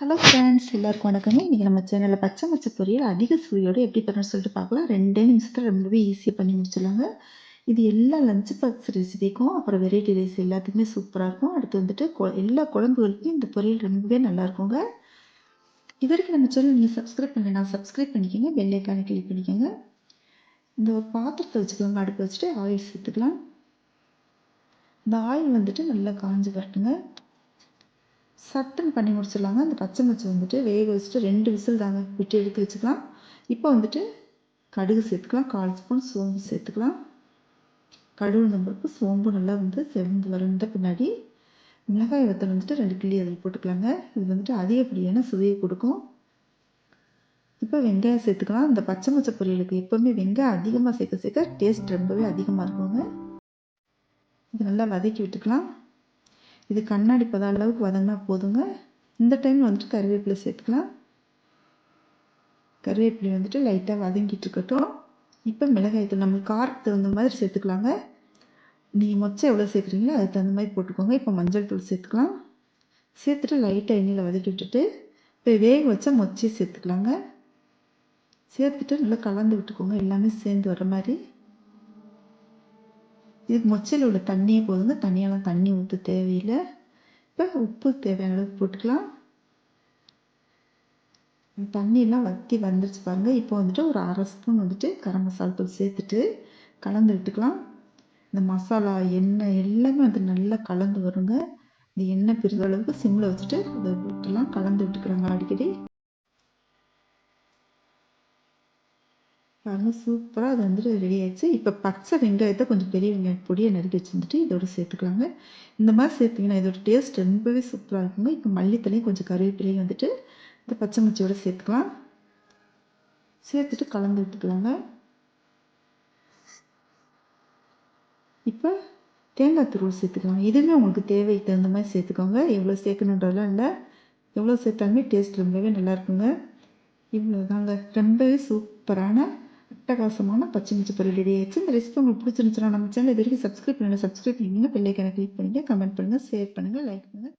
Hello friends எல்லாருக்கும் வணக்கங்க. இன்றைக்கி நம்ம சேனலில் பச்சை மச்சை பொரியல் அதிக சுவையோடு எப்படி பண்ணணும்னு சொல்லிட்டு பார்க்கலாம். ரெண்டே நிமிஷத்தில் ரொம்பவே ஈஸியாக பண்ணி முடிச்சிடலாங்க. இது எல்லா லஞ்ச் பாக்ஸ் ரெசிபிக்கும் அப்புறம் வெரைட்டி ரைஸ் எல்லாத்துக்குமே சூப்பராக இருக்கும். அடுத்து வந்துட்டு எல்லா குழம்புகளுக்கும் இந்த பொரியல் ரொம்பவே நல்லாயிருக்குங்க இது வரைக்கும் நம்ம சேனல் நீங்கள் சப்ஸ்கிரைப் பண்ணலாம் சப்ஸ்கிரைப் பண்ணிக்கோங்க. பெல்லைக்கான கிளிக் பண்ணிக்கோங்க. இந்த ஒரு பாத்திரத்தை வச்சுக்கோங்க அடுப்பு வச்சுட்டு ஆயில் சேர்த்துக்கலாம். இந்த ஆயில் வந்துட்டு நல்லா காஞ்சு வரட்டுங்க. சட்டுன்னு பண்ணி முடிச்சிடலாங்க. அந்த பச்சை மச்சை வந்துட்டு வேக வச்சுட்டு ரெண்டு விசில் தாங்க விட்டு எடுத்து வச்சுக்கலாம். இப்போ வந்துட்டு கடுகு சேர்த்துக்கலாம். கால் ஸ்பூன் சோம்பு சேர்த்துக்கலாம். கடுகு பருப்பு சோம்பு நல்லா வந்து செவந்து வந்த பின்னாடி மிளகாய் வத்தல் வந்துட்டு ரெண்டு கிள்ளி அதில் போட்டுக்கலாங்க. இது வந்துட்டு அதிகப்படியான சுவையை கொடுக்கும். இப்போ வெங்காயம் சேர்த்துக்கலாம். இந்த பச்சை மச்சை பொரியலுக்கு எப்போவுமே வெங்காயம் அதிகமாக சேர்க்க சேர்க்க டேஸ்ட் ரொம்பவே அதிகமாக இருக்குங்க. இது நல்லா வதக்கி விட்டுக்கலாம். இது கண்ணாடி பத அளவுக்கு வதங்கினா போதுங்க. இந்த டைம் வந்துட்டு கருவேப்பிலை சேர்த்துக்கலாம். கருவேப்பிலை வந்துட்டு லைட்டாக வதங்கிட்டு இருக்கட்டும். இப்போ மிளகாய்த்தூள் நம்ம காரத்துக்கு தகுந்த மாதிரி சேர்த்துக்கலாங்க. நீங்கள் மொச்சை எவ்வளோ சேர்க்குறீங்களோ அதுக்கு தகுந்த மாதிரி போட்டுக்கோங்க. இப்போ மஞ்சள் தூள் சேர்த்துக்கலாம். சேர்த்துட்டு லைட்டாக எண்ணெயில் வதக்கி விட்டுட்டு இப்போ வேக வச்சா மொச்சையை சேர்த்துக்கலாங்க. சேர்த்துட்டு நல்லா கலந்து விட்டுக்கோங்க. எல்லாமே சேர்ந்து வர மாதிரி. இதுக்கு மொச்சையில் உள்ள தண்ணியே போதுங்க. தனியாலாம் தண்ணி ஊற்ற தேவையில்லை. இப்போ உப்பு தேவையான அளவுக்கு போட்டுக்கலாம். தண்ணியெல்லாம் வற்றி வந்துருச்சு பாருங்கள் இப்போ வந்துட்டு ஒரு அரை ஸ்பூன் வந்துட்டு கரம் மசாலா தூள் சேர்த்துட்டு கலந்து விட்டுக்கலாம். இந்த மசாலா எண்ணெய் எல்லாமே வந்து நல்லா கலந்து வருங்க. இந்த எண்ணெய் பிரிந்த அளவுக்கு சிம்மில் வச்சுட்டு இதை விட்டுலாம் கலந்து விட்டுக்கிறாங்க அடிக்கடி. பாருங்கள் சூப்பராக அது வந்துட்டு ரெடி ஆயிடுச்சு. இப்போ பச்சை வெங்காயத்தை கொஞ்சம் பெரிய வெங்காயம் பொடியை நறுக்கி வச்சுருந்துட்டு இதோட சேர்த்துக்கலாங்க. இந்த மாதிரி சேர்த்திங்கன்னா இதோட டேஸ்ட் ரொம்பவே சூப்பராக இருக்குங்க. இப்போ மல்லித்தலையும் கொஞ்சம் கருவேப்பிலையும் வந்துட்டு இந்த பச்சை மிச்சியோடு சேர்த்துக்கலாம். சேர்த்துட்டு கலந்து விட்டுக்கலாங்க. இப்போ தேங்காய் துருவல் சேர்த்துக்கலாம். இதுவுமே உங்களுக்கு தேவைக்கு தகுந்த மாதிரி சேர்த்துக்கோங்க. எவ்வளோ சேர்க்கணுன்றதெல்லாம் இல்லை. எவ்வளோ சேர்த்தாலுமே டேஸ்ட் ரொம்பவே நல்லாயிருக்குங்க இவ்வளோ தாங்க ரொம்பவே சூப்பரான அட்டகாசமான பச்சை மிச்சி பொருள் ரெடி ஆயிடுச்சு இந்த ரெசிபி உங்களுக்கு பிடிச்சிருந்துச்சுன்னா நம்ம சேனல் இது வரைக்கும் சப்ஸ்கிரைப் பண்ணுங்கள் சப்ஸ்கிரைப் பண்ணிங்க பெல்லைக்கான கிளிக் பண்ணுங்கள் கமெண்ட் பண்ணுங்கள் ஷேர் பண்ணுங்கள் லைக் பண்ணுங்கள்